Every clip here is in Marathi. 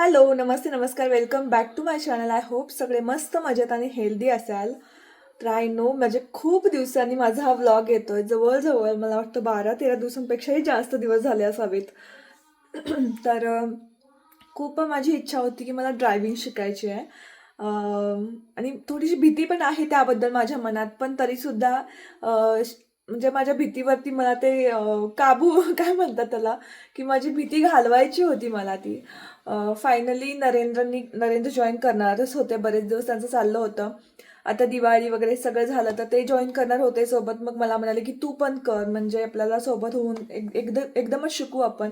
हॅलो नमस्ते नमस्कार welcome back to my channel I hope सगळे मस्त मजेत आणि हेल्दी असाल. तर आय नो म्हणजे खूप दिवसांनी माझा हा व्लॉग येतो आहे जवळजवळ मला वाटतं बारा तेरा दिवसांपेक्षाही जास्त दिवस झाले असावेत. तर खूप माझी इच्छा होती की मला ड्रायव्हिंग शिकायची आहे. आणि थोडीशी भीती पण आहे त्याबद्दल माझ्या मनात पण तरीसुद्धा म्हणजे माझ्या भीतीवरती मला ते काबू काय म्हणतात त्याला की माझी भीती घालवायची होती मला ती. फायनली नरेंद्रनी नरेंद्र जॉईन करणारच होते. बरेच दिवस त्यांचं चाललं होतं. आता दिवाळी वगैरे सगळं झालं तर ते जॉईन करणार होते सोबत. मग मला म्हणाले की तू पण कर. म्हणजे आपल्याला सोबत होऊन एक एकदम एकदमच शिकू आपण.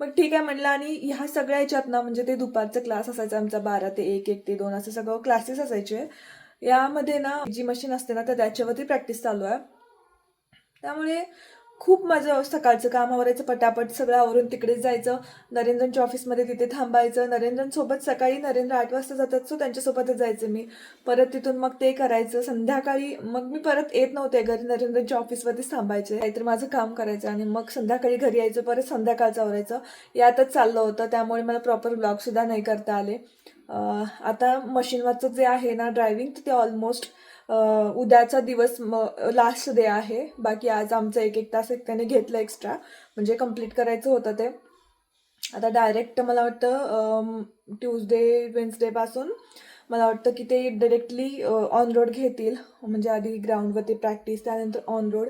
मग ठीक आहे म्हणलं आणि ह्या सगळ्या ह्याच्यात ना म्हणजे ते दुपारचं क्लास असायचा आमचा बारा ते एक एक ते दोन असं सगळं क्लासेस असायचे. यामध्ये ना जी मशीन असते ना तर त्याच्यावरती प्रॅक्टिस चालू आहे. त्यामुळे खूप माझं सकाळचं काम आवरायचं पटापट सगळं आवरून तिकडेच जायचं. नरेंद्रांच्या ऑफिसमध्ये तिथे थांबायचं. नरेंद्रांसोबत सकाळी नरेंद्र आठ वाजता जातात सो त्यांच्यासोबतच जायचं मी. परत तिथून मग ते करायचं. संध्याकाळी मग मी परत येत नव्हते घरी. नरेंद्रांच्या ऑफिसमध्येच थांबायचे. काहीतरी माझं काम करायचं आणि मग संध्याकाळी घरी यायचं परत संध्याकाळचं आवरायचं. यातच चाललं होतं. त्यामुळे मला प्रॉपर ब्लॉगसुद्धा नाही करता आले. आता मशीनवरचं जे आहे ना ड्रायव्हिंग ते ऑलमोस्ट उद्याचा दिवस लास्ट डे आहे. बाकी आज आमचं एक एक तास एक त्याने घेतलं एक्स्ट्रा म्हणजे कंप्लीट करायचं होतं ते. आता डायरेक्ट मला वाटतं ट्यूजडे वेन्सडेपासून मला वाटतं की ते डिरेक्टली ऑन रोड घेतील. म्हणजे आधी ग्राउंडवरती प्रॅक्टिस त्यानंतर ऑन रोड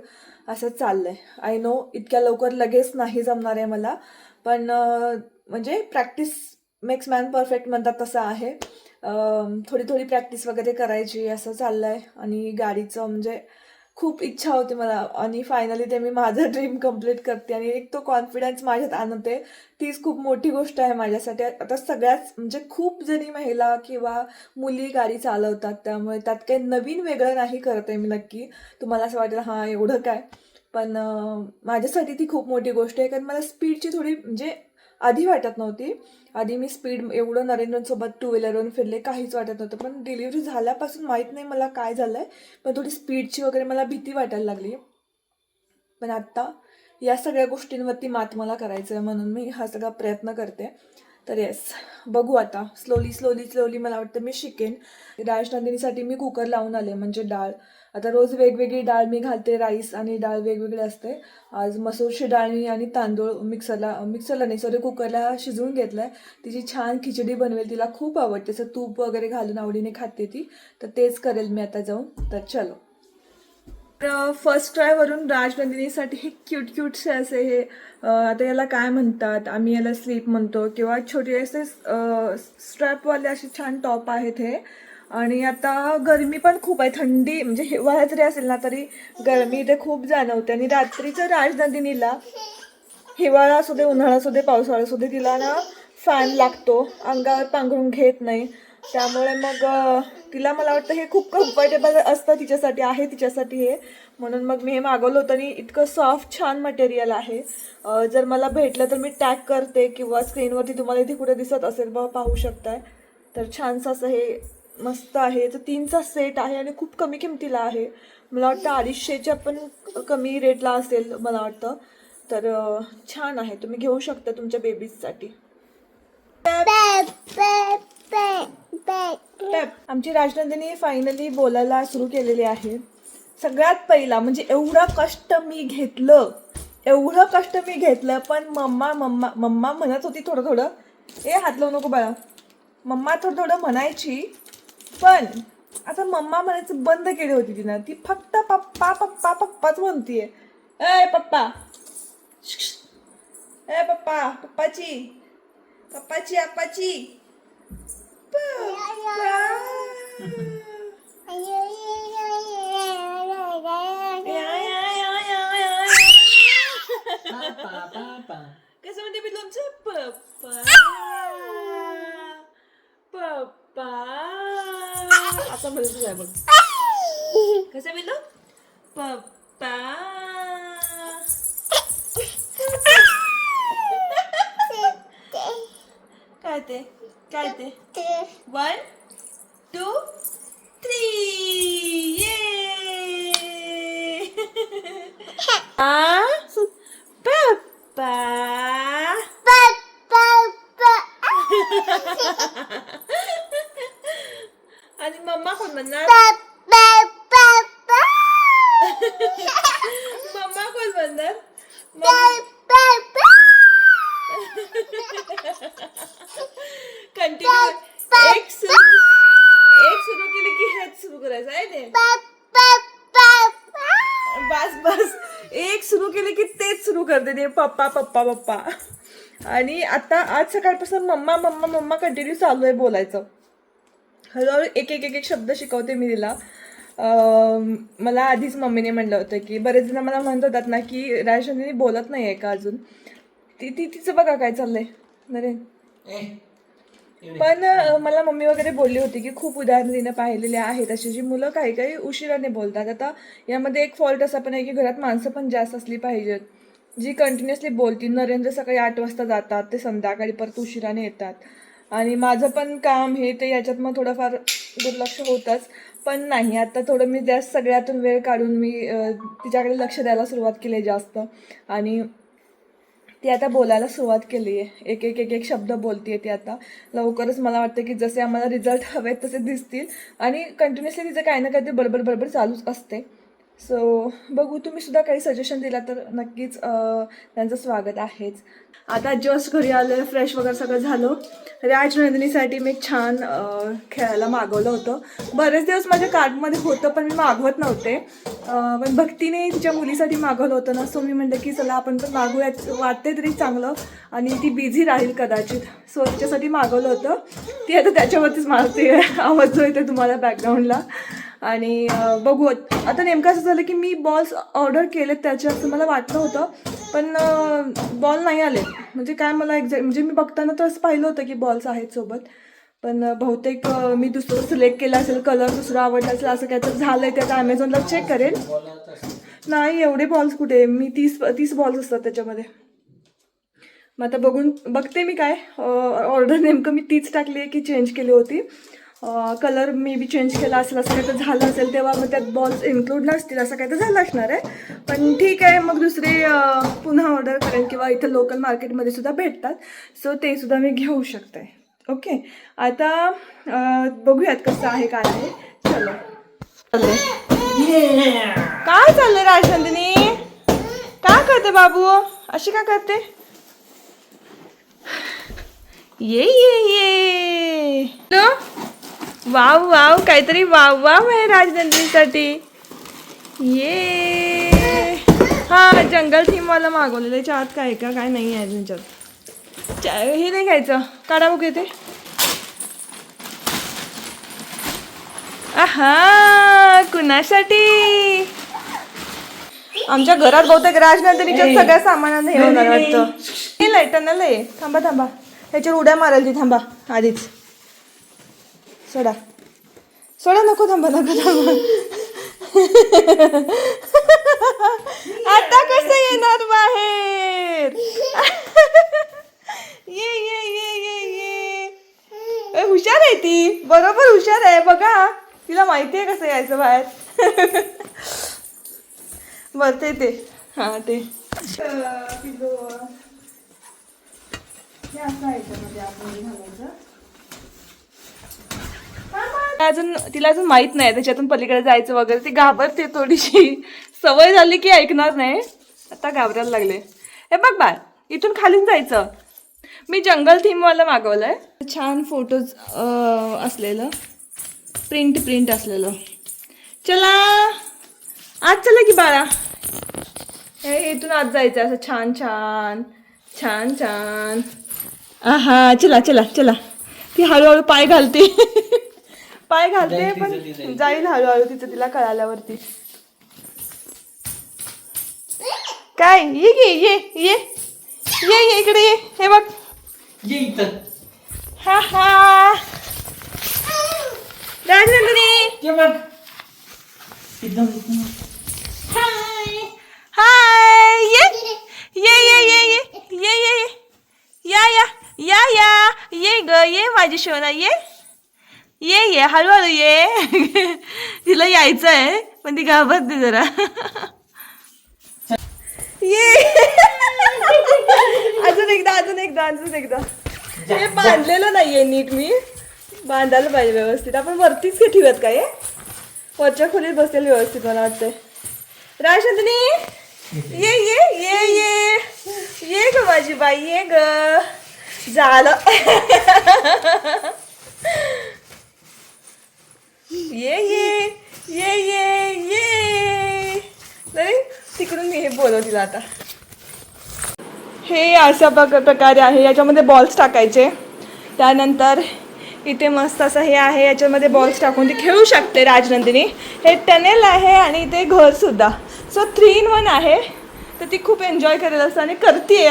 असं चाललं आहे आय नो इतक्या लवकर लगेच नाही जमणार आहे मला. पण म्हणजे प्रॅक्टिस मेक्स मॅन परफेक्ट म्हणतात तसं आहे. थोडी थोडी प्रॅक्टिस वगैरे करायची असं चाललं आहे आणि गाडीचं म्हणजे खूप इच्छा होती मला. आणि फायनली ते मी माझं ड्रीम कंप्लीट करते. आणि एक तो कॉन्फिडन्स माझ्यात आणते. तीच खूप मोठी गोष्ट आहे माझ्यासाठी. आता सगळ्याच म्हणजे खूप जणी महिला किंवा मुली गाडी चालवतात. त्यामुळे त्यात काही नवीन वेगळं नाही करत आहे मी नक्की. तुम्हाला असं वाटेल हां एवढं काय? पण माझ्यासाठी ती खूप मोठी गोष्ट आहे. कारण मला स्पीडची थोडी म्हणजे आधी वाटत नव्हती. आधी मी स्पीड एवढं नरेंद्रसोबत टू व्हीलरवरून फिरले काहीच वाटत नव्हतं. पण डिलिव्हरी झाल्यापासून माहीत नाही मला काय झालं आहे पण थोडी स्पीडची वगैरे मला भीती वाटायला लागली. पण आत्ता या सगळ्या गोष्टींवरती मात मला करायचं आहे म्हणून मी हा सगळा प्रयत्न करते. तर येस बघू आता. स्लोली स्लोली स्लोली मला वाटतं मी शिकेन. राजनंदिनीसाठी मी कुकर लावून आले म्हणजे डाळ. आता रोज वेगवेगळी डाळ मी घालते राईस आणि डाळ वेगवेगळी असते. आज मसूरची डाळ मी आणि तांदूळ मिक्सरला मिक्सरला नाही सॉरी कुकरला शिजवून घेतलं आहे तिची छान खिचडी बनवेल तिला खूप आवडते. असं तूप वगैरे घालून आवडीने खाते ती. तर तेच करेल मी आता जाऊन. तर चलो. तर फर्स्ट ट्रायवरून राजनंदिनीसाठी हे क्यूट क्यूटसे असे हे आता याला काय म्हणतात आम्ही याला स्लीप म्हणतो. किंवा छोटे असे स्ट्रॅपवाले असे छान टॉप आहेत हे. आणि आता गरमी पण खूप आहे थंडी म्हणजे हिवाळा जरी असेल ना तरी गरमी इथे खूप जाणवते. आणि रात्रीचं राजनंदिनीला हिवाळा असू दे उन्हाळा असू दे पावसाळा असू दे तिला ना फॅन लागतो. अंगावर पांघरून घेत नाही. त्यामुळे मग तिला मला वाटतं हे खूप कम्फर्टेबल असतं तिच्यासाठी आहे तिच्यासाठी हे. म्हणून मग मी हे मागवलं होतं आणि इतकं सॉफ्ट छान मटेरियल आहे. जर मला भेटलं तर मी टॅग करते किंवा स्क्रीनवरती तुम्हाला इथे कुठे दिसत असेल बघा पाहू शकताय. तर छानसं असं हे मस्त आहे. तर तीनचा सेट आहे आणि खूप कमी किमतीला आहे. मला वाटतं अडीचशेच्या पण कमी रेटला असेल मला वाटतं. तर छान आहे. तुम्ही घेऊ शकता तुमच्या बेबीजसाठी आमची राजनंदिनी फायनली बोलायला सुरू केलेली आहे. सगळ्यात पहिला म्हणजे एवढं कष्ट मी घेतलं. एवढं कष्ट मी घेतलं पण मम्मा मम्मा मम्मा म्हणत होती थोडं थोडं. ए हात लावू नको बाळा. मम्मा थोडं थोडं म्हणायची पण आता मम्मा म्हणायचं बंद केली होती तिनं. ती फक्त पप्पा पप्पा पप्पाच म्हणतीये. ए पप्पा. ए पप्पा पप्पाची. पप्पाची आप्पाची. कसं म्हणते मी तुमचं पप्पा. पप्पा. आता म्हणत तुझ्या बघ. कसं म्हणलो पप्पा. काय ते? काय ते? वन टू थ्री ये पप्पा आणि मम्मा कोण म्हणणार मम्मा कोण म्हणणार कंटिन्यू एक सुरू एक सुरू केली की हेच सुरू करायचं आहे ते बस बस एक सुरू केली की तेच सुरू करते ते पप्पा पप्पा पप्पा आणि आता आज सकाळपासून मम्मा मम्मा मम्मा कंटिन्यू चालू आहे बोलायचं. हळूहळू एक एक एक एक शब्द शिकवते मी तिला. मला आधीच मम्मीने म्हणलं होतं की बरेच जण मला म्हणत होतात ना की राजचंद्रीनी बोलत नाही आहे का अजून? ती ती तिचं बघा काय चाललंय. नरेन. पण मला मम्मी वगैरे बोलली होती की खूप उदाहरणं तिने पाहिलेली आहेत. अशी जी मुलं काही काही उशिराने बोलतात. आता यामध्ये एक फॉल्ट असा पण आहे की घरात माणसं पण जास्त असली पाहिजेत. जी कंटिन्युअसली बोलती नरेंद्र सकाळी आठ वाजता जातात ते संध्याकाळी परत उशिराने येतात. आणि माझं पण काम हे ते याच्यात मग थोडंफार दुर्लक्ष होतंच. पण नाही आता थोडं मी त्या सगळ्यातून वेळ काढून मी तिच्याकडे लक्ष द्यायला सुरुवात केली आहे जास्त. आणि ती आता बोलायला सुरुवात केली आहे. एक एक एक एक शब्द बोलते ती आता. लवकरच मला वाटतं की जसे आम्हाला रिझल्ट हवेत तसे दिसतील. आणि कंटिन्युअसली तिचं काही ना काहीतरी बडबड बडबड चालूच असते. सो बघू तुम्ही सुद्धा काही सजेशन दिला तर नक्कीच त्यांचं स्वागत आहेच. आता जस्ट घरी आलं फ्रेश वगैरे सगळं झालं. राजनंदिनीसाठी मी छान खेळायला मागवलं होतं. बरेच दिवस माझ्या कार्टमध्ये होतं पण मी मागवत नव्हते. पण भक्तीने तिच्या मुलीसाठी मागवलं होतं ना सो मी म्हणलं की चला आपण पण मागूयात. वाटते तरी चांगलं. आणि ती बिझी राहील कदाचित. सो तिच्यासाठी मागवलं होतं. ती आता त्याच्यावरतीच मारते आवाज जो येते तुम्हाला बॅकग्राऊंडला आणि बघू. आता नेमकं असं झालं की मी बॉल्स ऑर्डर केलेत त्याचे असं मला वाटलं होतं पण बॉल नाही आले म्हणजे काय मला एक्झॅक्ट म्हणजे मी बघताना तर असं पाहिलं होतं की बॉल्स आहेत सोबत पण बहुतेक मी दुसरं सिलेक्ट केलं असेल कलर दुसरा आवडला असेल असं काय तर झालं आहे त्याचं ॲमेझॉनला चेक करेल नाही एवढे बॉल्स कुठे? मी तीस तीस बॉल्स असतात त्याच्यामध्ये. मग आता बघून बघते मी काय ऑर्डर नेमकं मी तीच टाकली आहे की चेंज केली होती. कलर मे बी चेंज केला असेल असं काही तर झालं असेल तेव्हा मग त्यात बॉल्स इन्क्लूड नसतील असं काही तर झालं असणार आहे. पण ठीक आहे मग दुसरे पुन्हा ऑर्डर करेन किंवा इथं लोकल मार्केटमध्ये सुद्धा भेटतात. सो ते सुद्धा मी घेऊ शकते. ओके आता बघूयात कसं आहे काय आहे. चलो. चाललंय. काय चाललंय राजनंदिनी? काय करते बाबू? अशी का करते? ये ये ये? वाव वाव काहीतरी वाव वाव आहे राजनंदिनीसाठी ये. हा जंगल थीम वाला मागवलेलं याच्या आत काय आहे का? काय नाही आहे तुमच्यात हे नाही घ्यायचं काढा बघ येते आहा कुणासाठी? आमच्या घरात बहुतेक राजनंदिनीच्या सगळ्या सामानानं हे होणार वाटतं. हे लय. थांबा थांबा. ह्याच्यावर उड्या मारायला ती थांबा. आधीच. सोडा. सोडा नको थांबा नको थांबा. आता कसं येणार बाहेर? ये ये ये ये ये. हुशार आहे ती. बरोबर हुशार आहे. बघा तिला माहिती आहे कसं यायचं बाहेर. बर ते. ते. हा ते असं आहे म्हणजे आपण घालायचं? अजून तिला अजून माहीत नाही त्याच्यातून पलीकडे जायचं वगैरे ती घाबरते थोडीशी. सवय झाली की ऐकणार नाही. आता घाबरायला लागले. हे बघ बाय इथून खालीच जायचं. मी जंगल थीमवाला मागवलंय. छान फोटोज असलेलं. प्रिंट प्रिंट असलेलं. चला. आज चला की बाळा. हे इथून आज जायचं असं छान छान. छान छान. आहा चला चला चला. ती हळूहळू पाय घालते. पाय घालते पण जाईल. हळूहळू तिचं तिला कळाल्यावरती. काय? ये ये ये ये. ये ये इकडे ये. हे बघ. ये इथं. हा हा. राजनंदिनी. बघ. एकदम हाय. हाय. ये. ये ये ये ये. ये ये ये. या या. या या. ये ग ये माझी शोना ये. ये ये हळूहळू ये. तिला यायचं आहे पण ती घाबरते जरा. ये. अजून एकदा अजून एकदा अजून एकदा. हे बांधलेलं नाहीये नीट मी. बांधायला पाहिजे व्यवस्थित. आपण वरतीच का ठेवत काय वरच्या खोलीत बसेल व्यवस्थित मला वाटतंय. राजनंदिनी ये ये ये ये. ये ग माझी बाई ये ग. झालं ये ये ये ये ये नाही तिकडून हे तिला आता हे अशा प्रक प्रकारे आहे. याच्यामध्ये बॉल्स टाकायचे. त्यानंतर इथे मस्त असं हे आहे. याच्यामध्ये बॉल्स टाकून ती खेळू शकते राजनंदिनी. हे टनेल आहे आणि इथे घरसुद्धा सो थ्री इन वन आहे. तर ती खूप एन्जॉय करेल असं आणि करते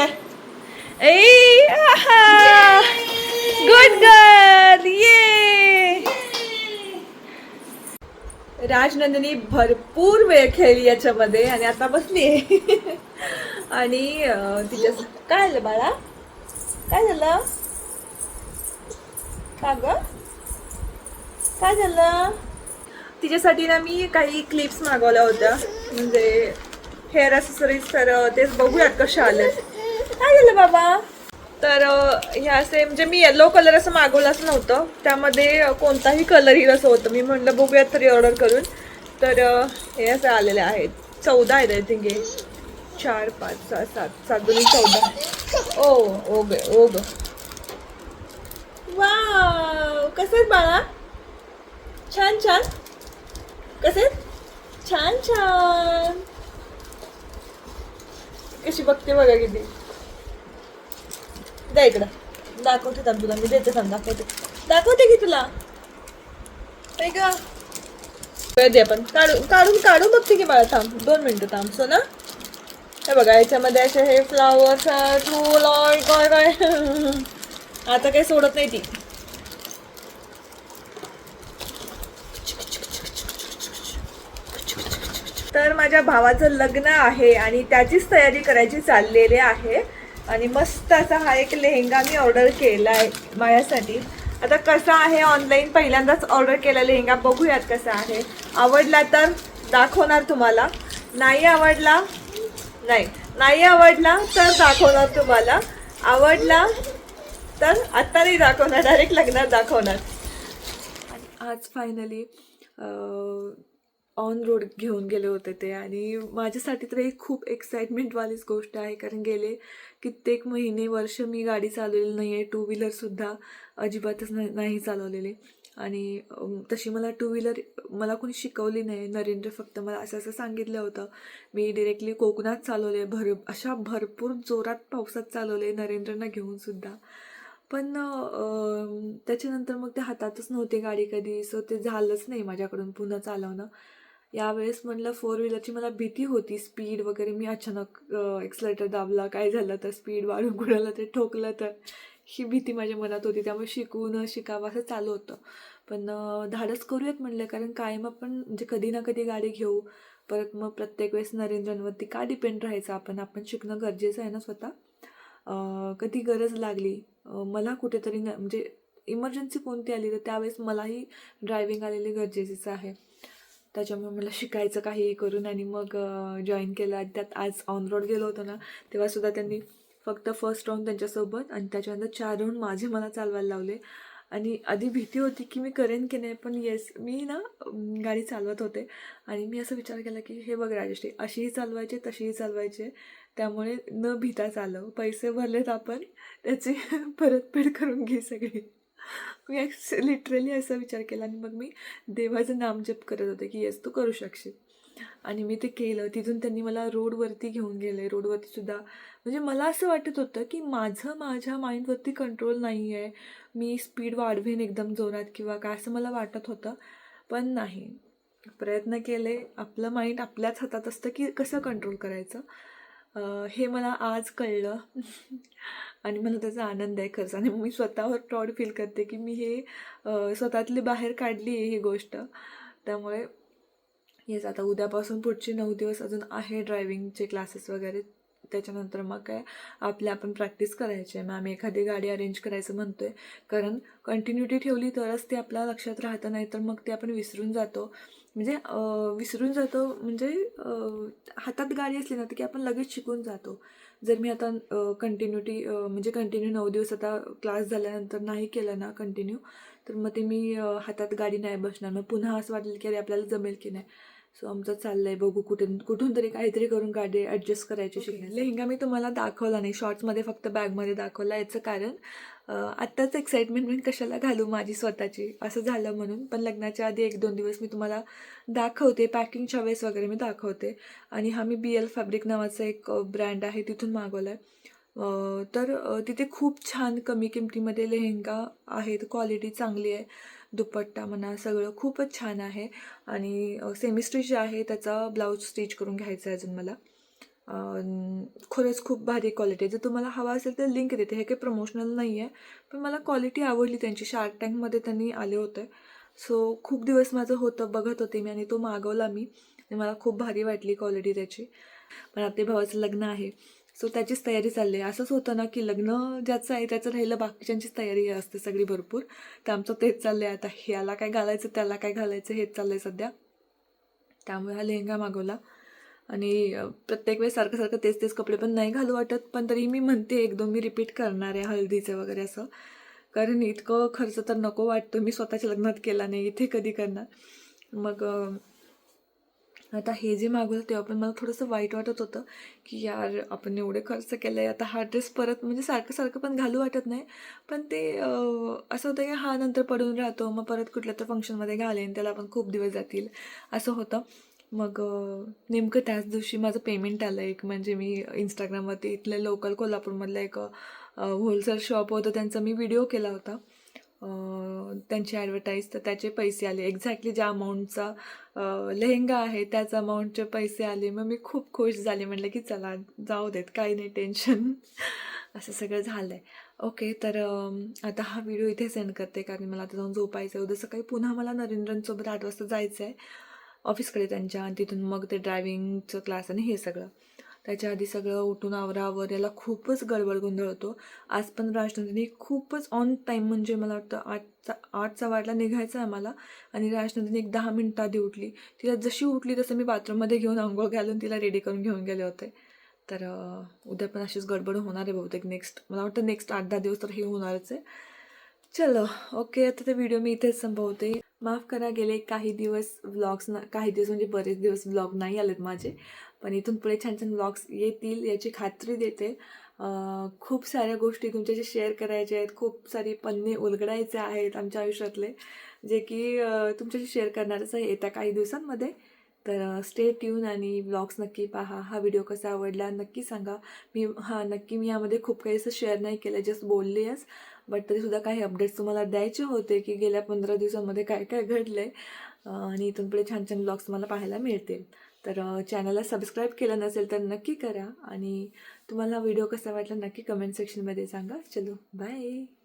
गुड गर्ल ये राजनंदिनी भरपूर वेळ खेळली याच्यामध्ये आणि आता बसली आणि तिच्या काय झालं बाळा? काय झालं? का ग? काय झालं? तिच्यासाठी ना मी काही क्लिप्स मागवल्या होत्या. म्हणजे हेअर असेसरीज तर तेच बघूयात कशा आलं काय झालं बाबा? तर हे असे म्हणजे मी येलो कलर असं मागवलंच नव्हतं. त्यामध्ये कोणताही कलर येईल असं होतं. मी म्हटलं बघूयात तरी ऑर्डर करून. तर हे असे आलेले आहेत. चौदा आहेत आय थिंक हे. चार पाच सहा सात. सात दोन चौदा. ओ ओ ग ओ ग. वा कसं आहेत बाळा? छान छान. कसे छान छान. कशी बघते बघा किती. द्या इकडं. दाखवते थांब तुला मी देते थांब दाखवते. दाखवते की तुला? नाही का वेळ दे आपण काढून काढून काढून बघते की बाळा थांब. दोन मिनटं थांब सो ना हे बघा याच्यामध्ये असे हे फ्लावर्स फूल ऑय काय काय. आता काही सोडत नाही ती. तर माझ्या भावाचं लग्न आहे आणि त्याचीच तयारी करायची चाललेली आहे. आणि मस्त असा हा एक लेहंगा मी ऑर्डर केला आहे माझ्यासाठी. आता कसा आहे ऑनलाईन पहिल्यांदाच ऑर्डर केला लेहंगा बघूयात कसा आहे. आवडला तर दाखवणार तुम्हाला. नाही आवडला नाही. नाही आवडला तर दाखवणार तुम्हाला. आवडला तर आत्ता नाही दाखवणार डायरेक्ट लग्नात दाखवणार. आणि आज फायनली ऑन रोड घेऊन गेले होते ते. आणि माझ्यासाठी तर एक खूप एक्साइटमेंटवालीच गोष्ट आहे कारण गेले कित्येक महिने वर्ष मी गाडी चालवलेली नाही आहे टू व्हीलरसुद्धा अजिबातच नाही नाही चालवलेली. आणि तशी मला टू व्हीलर मला कोणी शिकवली नाही. नरेंद्र फक्त मला असं असं सांगितलं होतं. मी डिरेक्टली कोकणात चालवले भर अशा भरपूर जोरात पावसात चालवले नरेंद्रना घेऊनसुद्धा पण त्याच्यानंतर मग ते हातातच नव्हते गाडी कधी सो ते झालंच नाही माझ्याकडून पुन्हा चालवणं. यावेळेस म्हणलं फोर व्हीलरची मला भीती होती. स्पीड वगैरे मी अचानक एक्सलेटर दाबला काय झालं तर स्पीड वाढून कुणाला ते ठोकलं तर ही भीती माझ्या मनात होती. त्यामुळे शिकू न शिकावं असं चालू होतं. पण धाडस करूयात म्हणलं कारण कायम आपण म्हणजे कधी ना कधी गाडी घेऊ. परत मग प्रत्येक वेळेस नरेंद्रांवरती का डिपेंड राहायचं? आपण आपण शिकणं गरजेचं आहे ना स्वतः? कधी गरज लागली? मला कुठेतरी न म्हणजे इमर्जन्सी कोणती आली तर त्यावेळेस मलाही ड्रायव्हिंग आलेली गरजेचं आहे. त्याच्यामुळे मला शिकायचं काहीही करून आणि मग जॉईन केलं. आणि त्यात आज ऑन रोड गेलो होतो ना तेव्हासुद्धा त्यांनी फक्त फर्स्ट राऊंड त्यांच्यासोबत आणि त्याच्यानंतर चार राऊंड माझे मला चालवायला लावले. आणि आधी भीती होती की मी करेन की नाही पण येस मी ना गाडी चालवत होते. आणि मी असं विचार केला की हे बघ राजेश्री अशीही चालवायचे तशीही चालवायचे. त्यामुळे न भीता चालव. पैसे भरलेत आपण त्याची परतफेड करून घे सगळी. मी लिटरली असा विचार केला आणि मग मी देवाचं नामजप करत होते की येस तू करू शकशील. आणि मी ते केलं. तिथून त्यांनी मला रोडवरती घेऊन गेले. रोडवरती सुद्धा म्हणजे मला असं वाटत होतं की माझं माझ्या माइंडवरती कंट्रोल नाही आहे मी स्पीड वाढवेन एकदम जोरात किंवा काय असं मला वाटत होतं. पण नाही. प्रयत्न केले. आपलं माइंड आपल्याच हातात असतं की कसं कंट्रोल करायचं? हे मला आज कळलं. आणि मला त्याचा आनंद आहे खरंच. आणि मी स्वतःवर प्राऊड फील करते की मी हे स्वतःतली बाहेर काढली आहे ही गोष्ट. त्यामुळे येस आता उद्यापासून पुढचे नऊ दिवस अजून आहे ड्रायव्हिंगचे क्लासेस वगैरे. त्याच्यानंतर मग काय आपल्या आपण प्रॅक्टिस करायची. आहे मग आम्ही एखादी गाडी अरेंज करायचं म्हणतो आहे कारण कंटिन्युटी ठेवली तरच ते आपल्या लक्षात राहतं नाही तर मग ते आपण विसरून जातो. म्हणजे विसरून जातो. म्हणजे हातात गाडी असली ना तर की आपण लगेच शिकून जातो. जर मी आता कंटिन्युटी म्हणजे कंटिन्यू नऊ दिवस आता क्लास झाल्यानंतर नाही केलं ना कंटिन्यू तर मग ते मी हातात गाडी नाही बसणार. मग पुन्हा असं वाटेल की अरे आपल्याला जमेल की नाही. सो आमचं चाललंय बघू कुठून कुठून तरी काहीतरी करून गाडी ॲडजस्ट करायची शिकणे लेहंगा मी तुम्हाला दाखवला नाही. शॉर्ट्समध्ये फक्त बॅगमध्ये दाखवला याचं कारण आत्ताच एक्साइटमेंट मी कशाला घालू माझी स्वतःची? असं झालं म्हणून. पण लग्नाच्या आधी एक दोन दिवस मी तुम्हाला दाखवते. पॅकिंगच्या वेळेस वगैरे मी दाखवते. आणि हा मी बी एल फॅब्रिक नावाचा एक ब्रँड आहे तिथून मागवला आहे तर तिथे खूप छान कमी किमतीमध्ये लेहंगा आहेत. क्वालिटी चांगली आहे. दुपट्टा म्हणा सगळं खूपच छान आहे. आणि सेमी स्टिच आहे त्याचा ब्लाऊज स्टिच करून घ्यायचा आहे अजून मला. खरंच खूप भारी क्वालिटी आहे. जर तुम्हाला हवा असेल तर लिंक देते. हे काही प्रमोशनल नाही आहे पण मला क्वालिटी आवडली त्यांची. शार्क टँकमध्ये त्यांनी आले होते. सो खूप दिवस माझं होतं बघत होते मी आणि तो मागवला मी. मला खूप भारी वाटली क्वालिटी त्याची. पण आपल्या भावाचं लग्न आहे. सो त्याचीच तयारी चालली आहे. असंच होतं ना की लग्न ज्याचं आहे त्याचं राहिलं बाकीच्यांचीच तयारी असते सगळी भरपूर. तर आमचं तेच चाललं आहे आता. ह्याला काय घालायचं त्याला काय घालायचं हेच चाललं आहे सध्या. त्यामुळे हा लेहंगा मागवला. आणि प्रत्येक वेळेस सारखं सारखं तेच तेच कपडे पण नाही घालू वाटत. पण तरी मी म्हणते एक दोन मी रिपीट करणार आहे हळदीचं वगैरे असं. कारण इतकं खर्च तर नको वाटतो. मी स्वतःच्या लग्नात केला नाही. इथे कधी करणार? मग आता हे जे मागवलं तेव्हा पण मला थोडंसं वाईट वाटत होतं की यार आपण एवढे खर्च केलं आहे आता हा ड्रेस परत म्हणजे सारखं सारखं पण घालू वाटत नाही. पण ते असं होतं की हा नंतर पडून राहतो मग परत कुठल्या तर फंक्शनमध्ये घालेन त्याला आपण खूप दिवस जातील असं होतं. मग नेमकं त्याच दिवशी माझं पेमेंट आलं एक म्हणजे मी इंस्टाग्रामवरती इथल्या लोकल कोल्हापूरमधलं एक होलसेल शॉप होतं त्यांचा मी व्हिडिओ केला होता. त्यांची ॲडव्हर्टाईज तर त्याचे पैसे आले. एक्झॅक्टली ज्या अमाऊंटचा लेहंगा आहे त्याच अमाऊंटचे पैसे आले. मग मी खूप खुश झाले. म्हटलं की चला जाऊ देत काही नाही टेन्शन असं सगळं झालं आहे ओके तर आता हा व्हिडिओ इथे सेंड करते. कारण मला आता जाऊन झोपायचं आहे उद्या सकाळी पुन्हा मला नरेंद्रनसोबत आठ वाजता जायचं आहे ऑफिसकडे त्यांच्या आणि तिथून मग ते ड्रायव्हिंगचं क्लास आणि हे सगळं. त्याच्या आधी सगळं उठून आवरावर याला खूपच गडबड गोंधळ होतो. आज पण राजनंदिनी खूपच ऑन टाईम म्हणजे मला वाटतं आठचा आठचा वाटला निघायचं आहे मला आणि राजनंदिनी एक दहा मिनटं आधी उठली. तिला जशी उठली तसं मी बाथरूममध्ये घेऊन आंघोळ घालून तिला रेडी करून घेऊन गेले होते. तर उद्या पण अशीच गडबड होणार आहे बहुतेक नेक्स्ट मला वाटतं नेक्स्ट आठ दहा दिवस तर हे होणारच आहे. चलो ओके आता ते व्हिडिओ मी इथेच संपवते. माफ करा गेले काही दिवस व्लॉग्स ना काही दिवस म्हणजे बरेच दिवस व्लॉग नाही आलेत माझे. पण इथून पुढे छान छान ब्लॉग्स येतील याची खात्री देते. खूप साऱ्या गोष्टी तुमच्याशी शेअर करायच्या आहेत. खूप सारी पन्ने उलगडायचे आहेत आमच्या आयुष्यातले. जे की तुमच्याशी शेअर करणारच आहे येत्या काही दिवसांमध्ये. तर स्टे ट्यून आणि ब्लॉग्स नक्की पहा. हा व्हिडिओ कसा आवडला नक्की सांगा. मी हां नक्की मी यामध्ये खूप काही असं शेअर नाही केलं जस्ट बोलले आहेच बट तरीसुद्धा काही अपडेट्स तुम्हाला द्यायचे होते की गेल्या पंधरा दिवसांमध्ये काय काय घडलं आहे आणि इथून पुढे छान छान ब्लॉग्स मला पाहायला मिळतील. तर चॅनलला सबस्क्राईब केलं नसेल तर नक्की करा आणि तुम्हाला व्हिडिओ कसा वाटला नक्की कमेंट सेक्शनमध्ये सांगा. चलो बाय